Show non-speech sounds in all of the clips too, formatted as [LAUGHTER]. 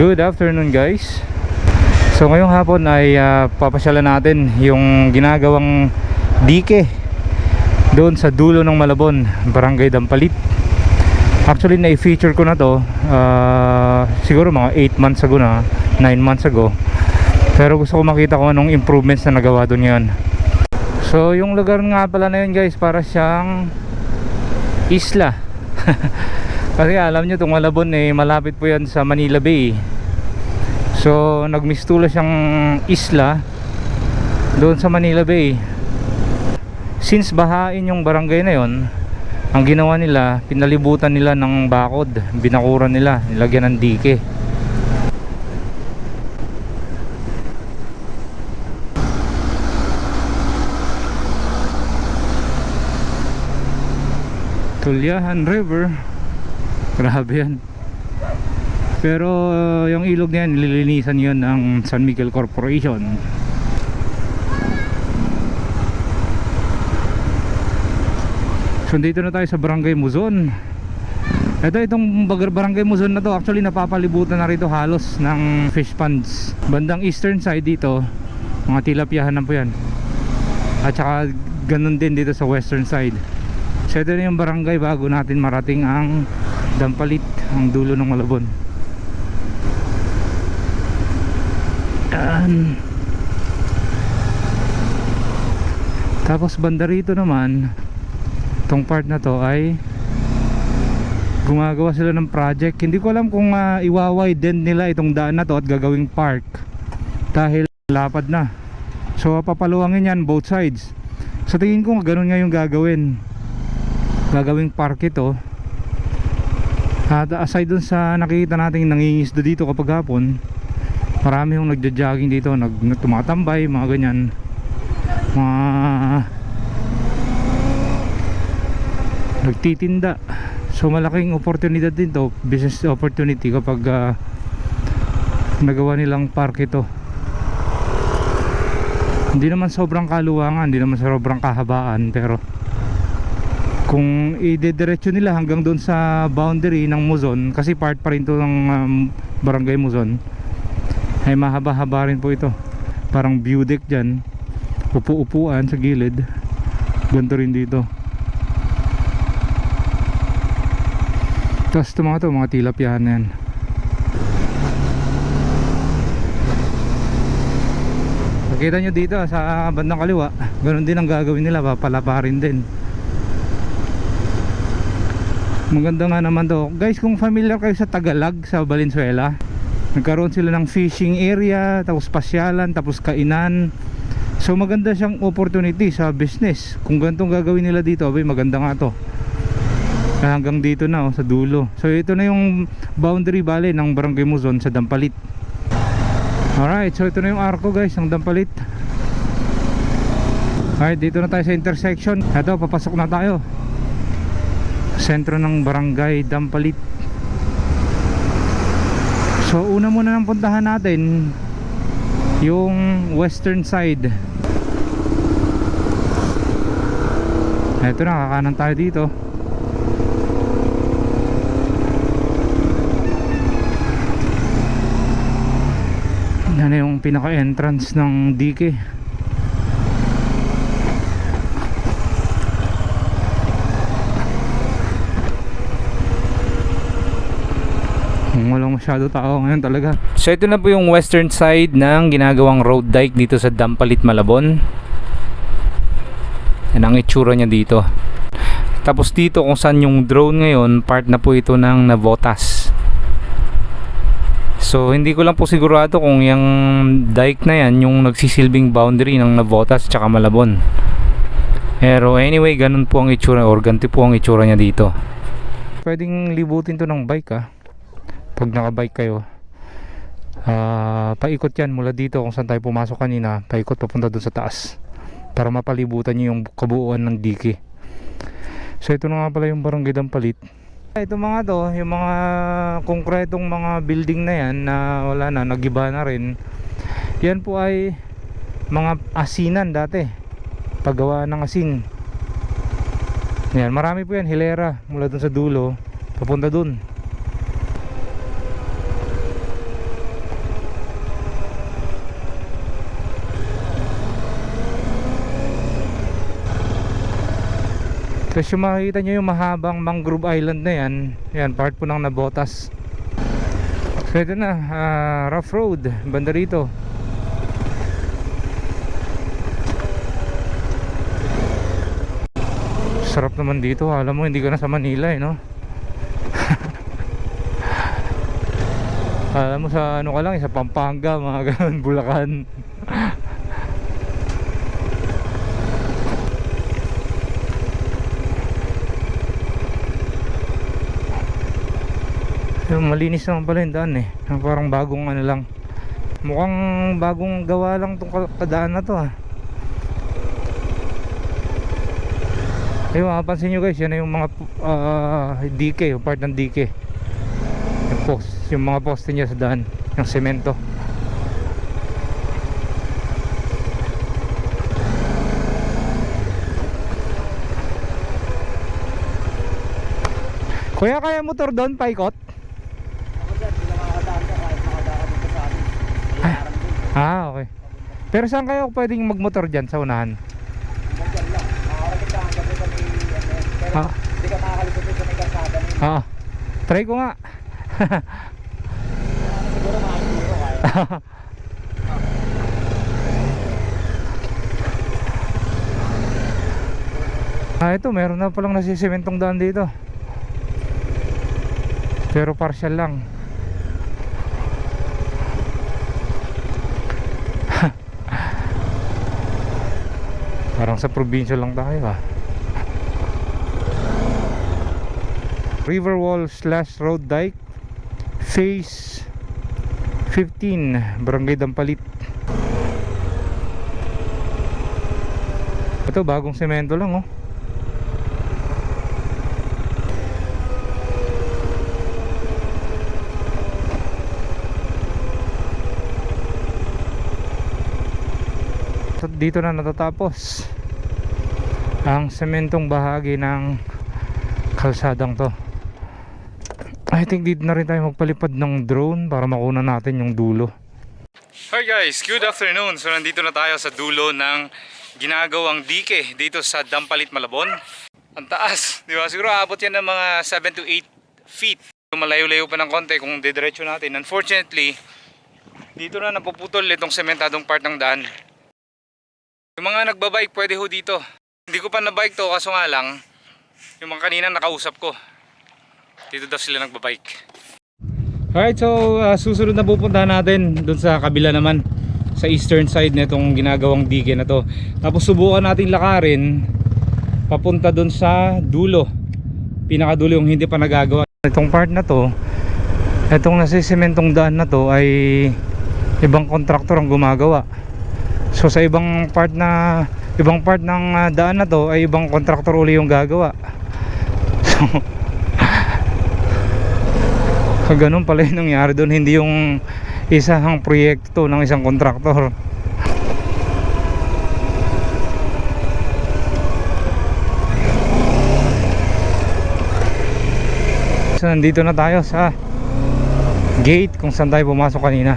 Good afternoon guys. So ngayong hapon ay ah, papasyalan natin yung ginagawang dike doon sa dulo ng Malabon, Barangay Dampalit. Actually na-feature ko na to ah, siguro mga 8 months ago na 9 months ago. Pero gusto ko makita kung anong improvements na nagawa doon yan So yung lugar nga pala na yun guys para siyang isla [LAUGHS] Kasi alam nyo itong Malabon eh malapit po yan sa Manila Bay So nagmistula siyang isla doon sa Manila Bay Since bahain yung barangay na yon ang ginawa nila, pinalibutan nila ng bakod, binakuran nila, nilagyan ng dike. Tulyahan River. Grabe yan. Pero uh, yung ilog na yan, nililinisan yun ng San Miguel Corporation. So dito na tayo sa Barangay Muzon. Ito itong Barangay Muzon na to actually napapalibutan na rito halos ng fish ponds. Bandang eastern side dito, mga tilapyahan na po yan. At saka ganun din dito sa western side. So ito na yung barangay bago natin marating ang Dampalit, ang dulo ng Malabon. Yan. Tapos banda rito naman, itong part na to ay gumagawa sila ng project. Hindi ko alam kung uh, iwawiden nila itong daan na to at gagawing park dahil lapad na. So papaluwangin yan both sides. Sa tingin ko ganun nga yung gagawin. Gagawing park ito. At aside dun sa nakikita natin nangingisda dito kapag hapon, marami yung nagja-jogging dito, nag tumatambay, mga ganyan. Mga nagtitinda. So malaking oportunidad din to, business opportunity kapag ah, nagawa nilang park ito. Hindi naman sobrang kaluwangan, hindi naman sobrang kahabaan, pero kung idediretso nila hanggang doon sa boundary ng Muzon kasi part pa rin to ng um, barangay Muzon ay mahaba-haba rin po ito. Parang view deck dyan upu-upuan sa gilid ganito rin dito. Tapos ito mga to mga tilapyahan yan. Nakita nyo dito sa bandang kaliwa ganun din ang gagawin nila papalaparin din maganda nga naman to. Guys kung familiar kayo sa Tagalog sa Valenzuela nagkaroon sila ng fishing area tapos pasyalan tapos kainan. So maganda siyang opportunity sa business. Kung ganitong gagawin nila dito abay maganda nga to. Hanggang dito na oh, sa dulo. So ito na yung boundary valley ng Barangay Muzon sa Dampalit. Alright so ito na yung arko guys ng Dampalit. Alright dito na tayo sa intersection. Ito papasok na tayo sentro ng barangay Dampalit. So una muna nang puntahan natin yung western side. Eto na kakanan tayo dito. Yan yung pinaka entrance ng dike masyado tao ngayon talaga. So ito na po yung western side ng ginagawang road dike dito sa Dampalit Malabon. Yan ang itsura niya dito. Tapos dito kung saan yung drone ngayon part na po ito ng Navotas. So hindi ko lang po sigurado kung yung dike na yan yung nagsisilbing boundary ng Navotas tsaka Malabon. Pero anyway ganun po ang itsura or ganito po ang itsura niya dito. Pwedeng libutin to ng bike ah pag nakabike kayo ah paikot yan mula dito kung saan tayo pumasok kanina paikot papunta doon sa taas para mapalibutan nyo yung kabuuan ng dike so ito na nga pala yung barangay Dampalit. Ito mga to yung mga konkretong mga building na yan na wala na nagiba na rin. Yan po ay mga asinan dati paggawa ng asin. Yan marami po yan hilera mula doon sa dulo papunta doon So yung makikita nyo yung mahabang mangrove island na yan Yan part po ng Nabotas. So ito na ah, rough road Banda rito. Sarap naman dito Alam mo hindi ka na sa Manila eh no? [LAUGHS] Alam mo sa ano ka lang eh, sa Pampanga mga [LAUGHS] ganun Bulacan malinis naman pala yung daan eh. Parang bagong ano lang. Mukhang bagong gawa lang tong ka- kadaan na to ah. Ayun, mapapansin nyo guys, yan yung mga uh, dike, yung part ng dike. Yung post, yung mga poste niya sa daan, yung semento. Kuya, kaya motor doon, paikot? Ah, okay. Pero saan kayo pwedeng magmotor dyan sa unahan? Ah. Hindi ka makakalikot sa may yun. Ah, try ko nga. Siguro makikuro kaya. ah, ito, meron na palang nasisimentong daan dito. Pero partial lang. Sa probinsya lang tayo ah. Riverwall slash road dike phase 15 Barangay Dampalit. Ito bagong semento lang oh. Dito na natatapos ang sementong bahagi ng kalsadang to I think dito na rin tayo magpalipad ng drone para makuna natin yung dulo Hi guys, good afternoon. So nandito na tayo sa dulo ng ginagawang dike dito sa Dampalit, Malabon. Ang taas, di ba? Siguro aabot yan ng mga 7 to 8 feet. Malayo-layo pa ng konti kung didiretso natin. Unfortunately, dito na napuputol itong sementadong part ng daan. Yung mga nagbabike pwede ho dito. Hindi ko pa na-bike to kaso nga lang, yung mga kanina nakausap ko. Dito daw sila nagbabike. Alright, so uh, susunod na pupuntahan natin doon sa kabila naman sa eastern side nitong ginagawang dike na to. Tapos subukan natin lakarin papunta doon sa dulo. Pinakadulo yung hindi pa nagagawa. Itong part na to, itong nasisimentong daan na to ay ibang kontraktor ang gumagawa. So sa ibang part na ibang part ng uh, daan na to ay ibang kontraktor uli yung gagawa. So [LAUGHS] ganun pala yung nangyari doon hindi yung isang proyekto ng isang kontraktor so nandito na tayo sa gate kung saan tayo pumasok kanina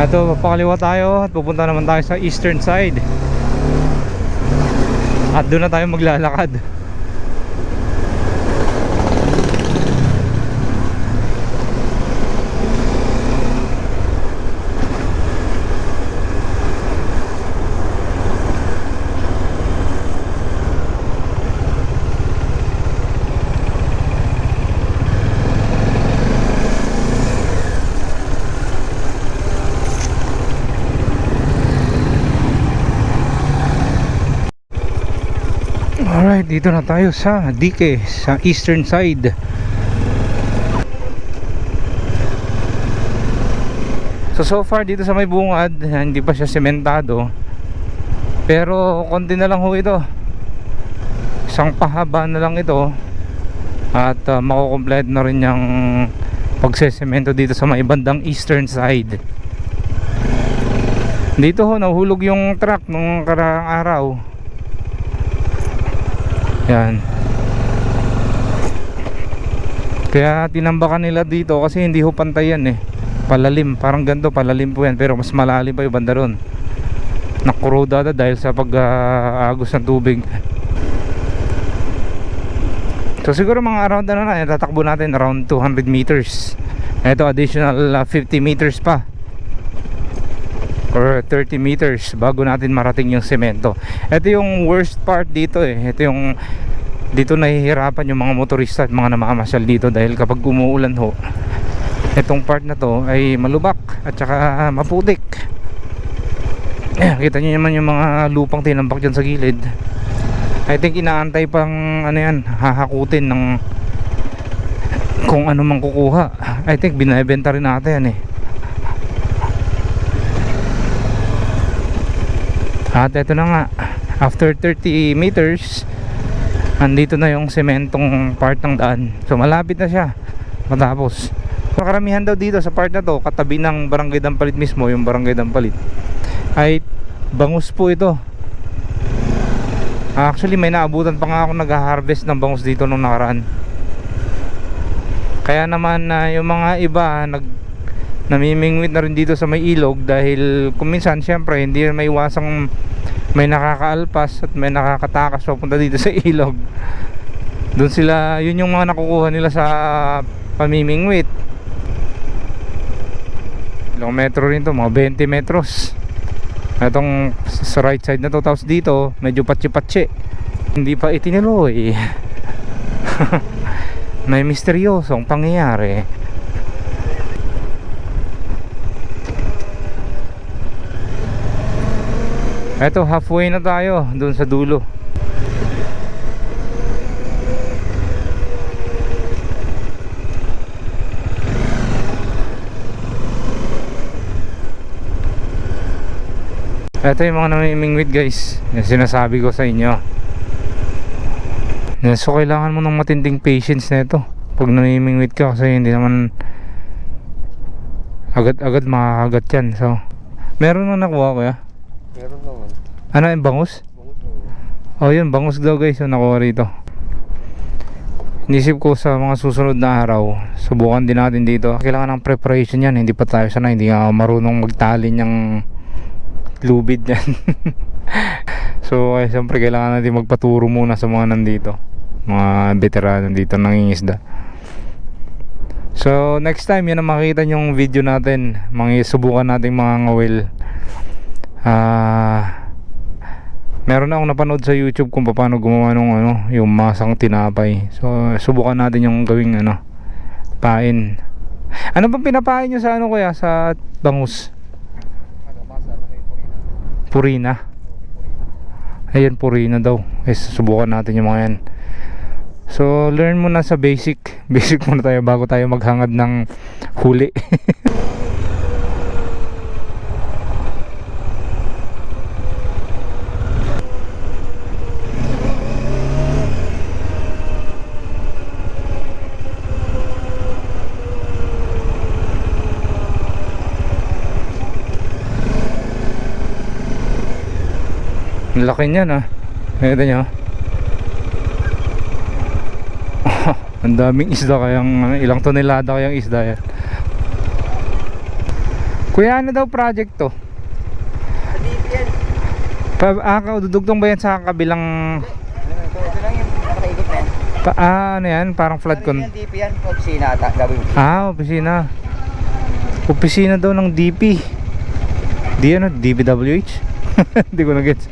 Ato, papakaliwa tayo at pupunta naman tayo sa eastern side. At doon na tayo maglalakad. Alright, dito na tayo sa Dike, sa eastern side. So so far dito sa may bungad, hindi pa siya sementado. Pero konti na lang ho ito. Isang pahaba na lang ito. At uh, makukompleto na rin yung pagsesemento dito sa may bandang eastern side. Dito ho, nahulog yung truck nung karaang araw. Yan. Kaya tinambakan nila dito kasi hindi ho pantay yan eh. Palalim, parang ganito palalim po yan pero mas malalim pa yung banda ron. Nakurodada dahil sa pag-agos ng tubig. So siguro mga around ano na, tatakbo natin around 200 meters. Ito additional uh, 50 meters pa. Or 30 meters bago natin marating yung semento. Ito yung worst part dito eh. Ito yung dito nahihirapan yung mga motorista at mga namamasyal dito dahil kapag umuulan ho itong part na to ay malubak at saka maputik kita nyo naman yung mga lupang tinambak dyan sa gilid I think inaantay pang ano yan hahakutin ng kung ano mang kukuha I think binibenta rin natin yan eh at eto na nga after 30 meters andito na yung sementong part ng daan. So malapit na siya. Matapos. So, karamihan daw dito sa part na to katabi ng barangay Dampalit mismo yung barangay Dampalit. Ay bangus po ito. Actually may naabutan pa nga ako nag-harvest ng bangus dito nung nakaraan. Kaya naman na yung mga iba nag namimingwit na rin dito sa may ilog dahil kung minsan syempre hindi may iwasang may nakakaalpas at may nakakatakas papunta dito sa ilog. Doon sila yun yung mga nakukuha nila sa pamimingwit. Ilang metro rin to mga 20 metros. Itong sa right side na to tapos dito medyo patsi-patsi. Hindi pa itiniloy [LAUGHS] may misteryosong pangyayari Eto halfway na tayo dun sa dulo. Ito yung mga namimingwit guys Yung sinasabi ko sa inyo. So kailangan mo ng matinding patience na ito. Pag namimingwit ka kasi hindi naman Agad-agad makakagat yan So. Meron na nakuha kuya Meron naman. Ano yung bangus? Bangus naman. Oh yun bangus daw guys yung nakuha rito. Inisip ko sa mga susunod na araw Subukan din natin dito. Kailangan ng preparation yan Hindi pa tayo sana Hindi nga marunong magtali niyang Lubid yan. [LAUGHS] So ay siyempre kailangan natin magpaturo muna sa mga nandito. Mga veterano dito nangingisda. So next time yun ang makita yung video natin. Mga subukan nating mga ngawil Ah Meron akong napanood sa YouTube kung paano gumawa ng ano, yung masang tinapay. So, subukan natin yung gawing ano, pain. Ano bang pinapain nyo sa ano kuya? Sa bangus? Ano, masa na purina. Purina? Ayan, purina daw. Eh, subukan natin yung mga yan. So, learn muna sa basic. [LAUGHS] Basic muna tayo bago tayo maghangad ng huli. [LAUGHS] Ang laki niyan ah. Nakita nyo? [LAUGHS] Ang daming isda kayang ano, ilang tonelada kayang isda yan. Kuya ano daw project to? Pa, ah, dudugtong ba yan sa kabilang na pa, ah, ano yan? Parang flood Ano con. yan? Opisina ata. Gawin. Ah, opisina. Opisina daw ng DP. Di ano, DPWH? Hindi [LAUGHS] ko na-gets.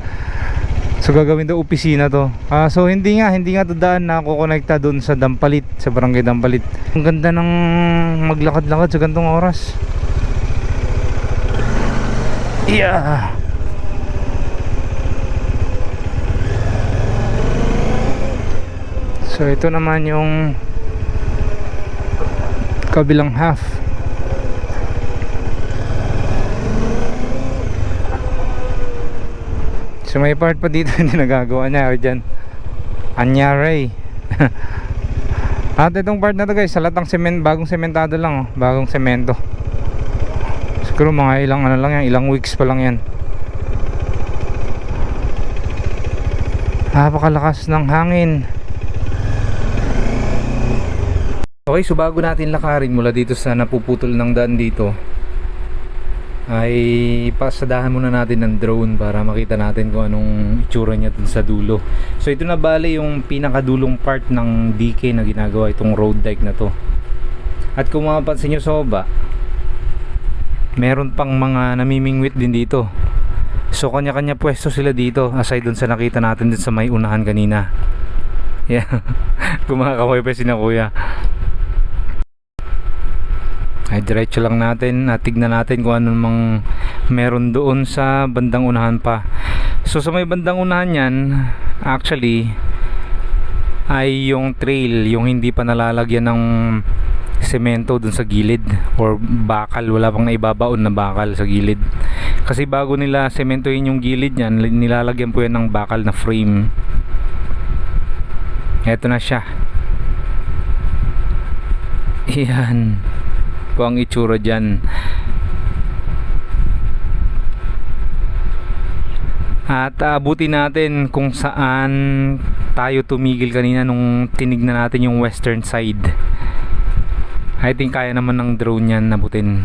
So gagawin daw opisina to. Ah, so hindi nga, hindi nga to daan na kukonekta doon sa Dampalit, sa Barangay Dampalit. Ang ganda ng maglakad-lakad sa gantong oras. Yeah. So ito naman yung kabilang half. So may part pa dito [LAUGHS] hindi nagagawa niya dyan. Anyari. [LAUGHS] At itong part na to guys, salatang sement, bagong sementado lang oh, bagong semento. Siguro mga ilang ano lang yan, ilang weeks pa lang yan. Napakalakas ng hangin. Okay, so bago natin lakarin mula dito sa napuputol ng daan dito ay pasadahan muna natin ng drone para makita natin kung anong itsura niya dun sa dulo. So ito na bale yung pinakadulong part ng DK na ginagawa itong road dike na to. At kung mapapansin nyo sa baba, meron pang mga namimingwit din dito. So kanya-kanya pwesto sila dito aside dun sa nakita natin dun sa may unahan kanina. Yeah. [LAUGHS] Kumakaway pa si na kuya. Ay diretso lang natin at tignan natin kung ano mang meron doon sa bandang unahan pa. So sa may bandang unahan yan, actually ay yung trail, yung hindi pa nalalagyan ng semento dun sa gilid or bakal, wala pang naibabaon na bakal sa gilid. Kasi bago nila sementohin yung gilid niyan, nilalagyan po yan ng bakal na frame. Eto na siya. Yan po ang itsura dyan. At aabuti natin kung saan tayo tumigil kanina nung tinignan natin yung western side. I think kaya naman ng drone yan nabutin.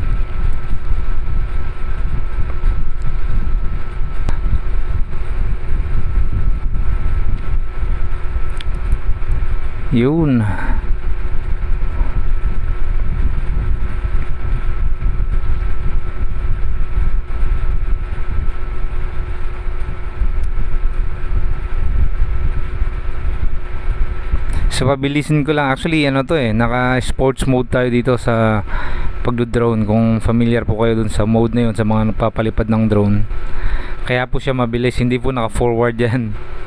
Yun So pabilisin ko lang. Actually ano to eh naka sports mode tayo dito sa pagdo-drone. Kung familiar po kayo dun sa mode na yun sa mga nagpapalipad ng drone kaya po siya mabilis. Hindi po naka forward yan. [LAUGHS]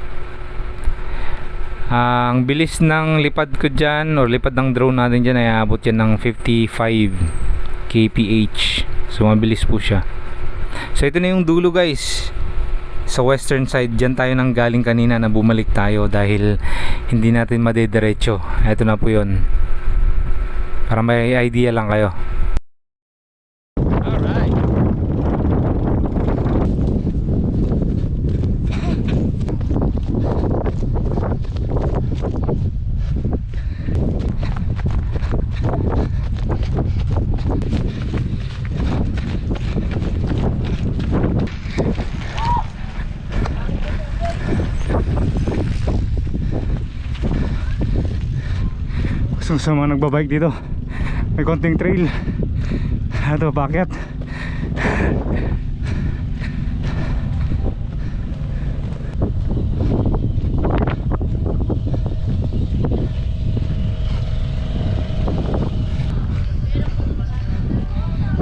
Ah, ang bilis ng lipad ko dyan or lipad ng drone natin dyan ay aabot yan ng 55 kph. So mabilis po siya. So ito na yung dulo guys sa western side dyan tayo nang galing kanina na bumalik tayo dahil hindi natin madediretso. Eto na po yun. Para may idea lang kayo alright So sa mga nagbabike dito. May konting trail. Ito pakyat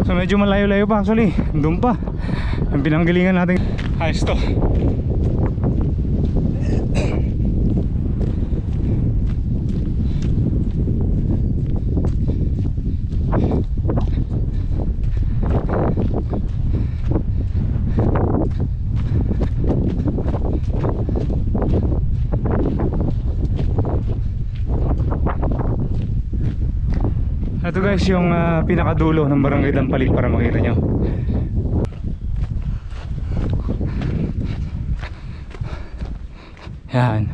So medyo malayo-layo pa actually. Doon pa. Ang pinanggalingan natin. Ayos to Ito guys yung ah, pinakadulo ng barangay Dampalik para makita nyo. Yan.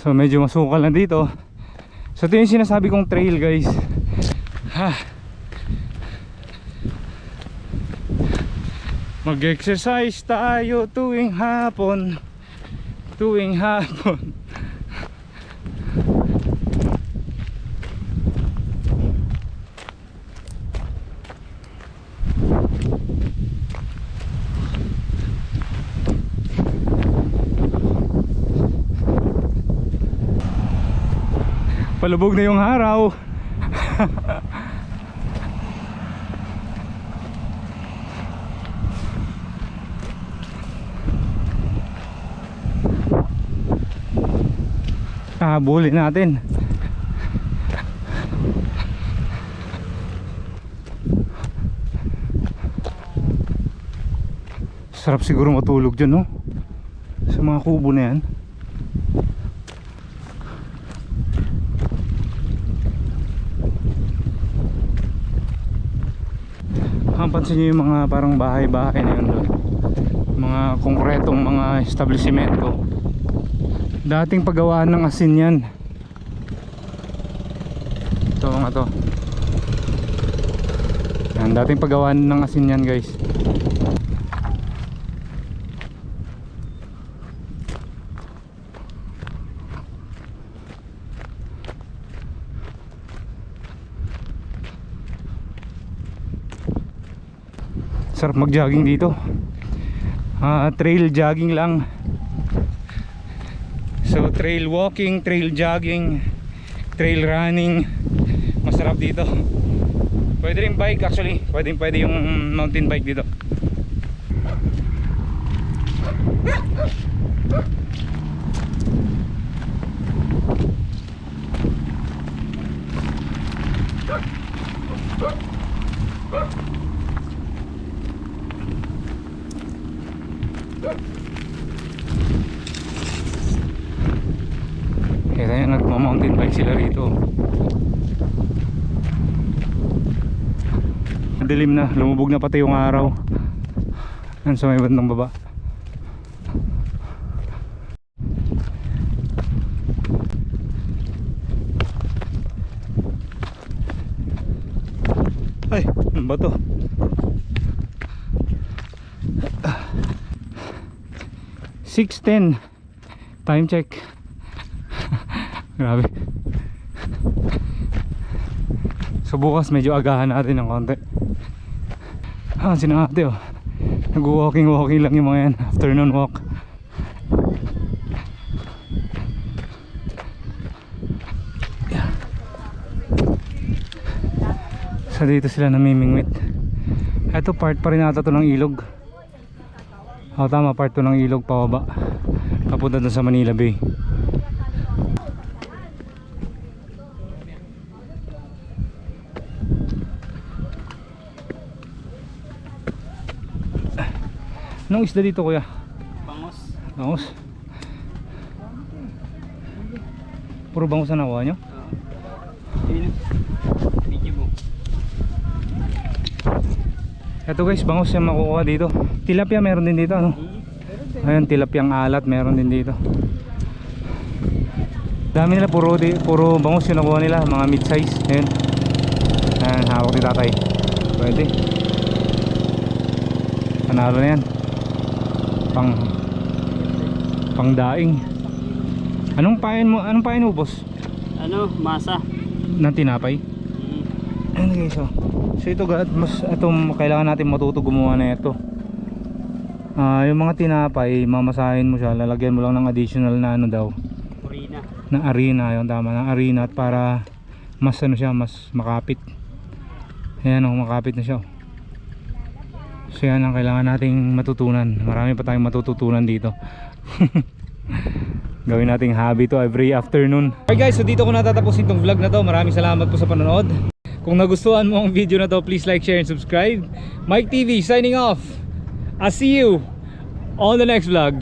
So medyo masukal na dito. So ito yung sinasabi kong trail guys. Ha. Mag-exercise tayo tuwing hapon Tuwing hapon. Palubog na yung araw [LAUGHS] Kahabulin natin. Sarap siguro matulog dyan no? Sa mga kubo na yan. Ang pansin nyo yung mga parang bahay-bahay na yun doon. Mga konkretong mga establishmento dating pagawaan ng asin yan. Ito mga to. Yan, dating pagawaan ng asin yan guys. Sarap mag jogging dito. Ah, trail jogging lang so trail walking trail jogging trail running. Masarap dito. Pwede rin bike actually. Pwede pwede yung mountain bike dito Kaya nagma-mountain bike sila rito. Dilim na, lumubog na pati yung araw. Yan sa may bandang baba. Ay, ano ba to? Six ten. Time check. Grabe. So bukas medyo agahan natin ng konti. Ah, sinangate oh. Nag-walking walking lang yung mga yan. Afternoon walk. Yeah. So dito sila namimingwit. Ito part pa rin ata to ng ilog. Oh, tama part to ng ilog pababa. Papunta dun sa Manila Bay. Anong isda dito kuya? Bangos. Bangus. Puro bangus na nakuha nyo? Ito guys, bangus yung makukuha dito. Tilapia meron din dito, ano? Ayun, tilapiyang alat meron din dito. Dami nila puro di, puro bangus yung nakuha nila, mga mid-size. Ayun. Ayan, hawak ni tatay. Pwede. Panalo na yan. Pang pang daing. Anong pain mo? Anong pain mo, boss? Ano, masa. Ng tinapay? Mm. Ayun guys oh. So ito gad mas itong kailangan natin matuto gumawa na ito. Ah, yung mga tinapay, mamasahin mo siya, lalagyan mo lang ng additional na ano daw, Purina. na arena, yung tama, ng arena at para mas ano siya, mas makapit. Ayan oh, makapit na siya. oh. So yan ang kailangan nating matutunan. Marami pa tayong matututunan dito. [LAUGHS] Gawin nating hobby to every afternoon. Alright guys, so dito ko natatapusin tong vlog na to. Maraming salamat po sa panonood. Kung nagustuhan mo ang video na to, please like, share, and subscribe. Mike TV signing off. I'll see you on the next vlog.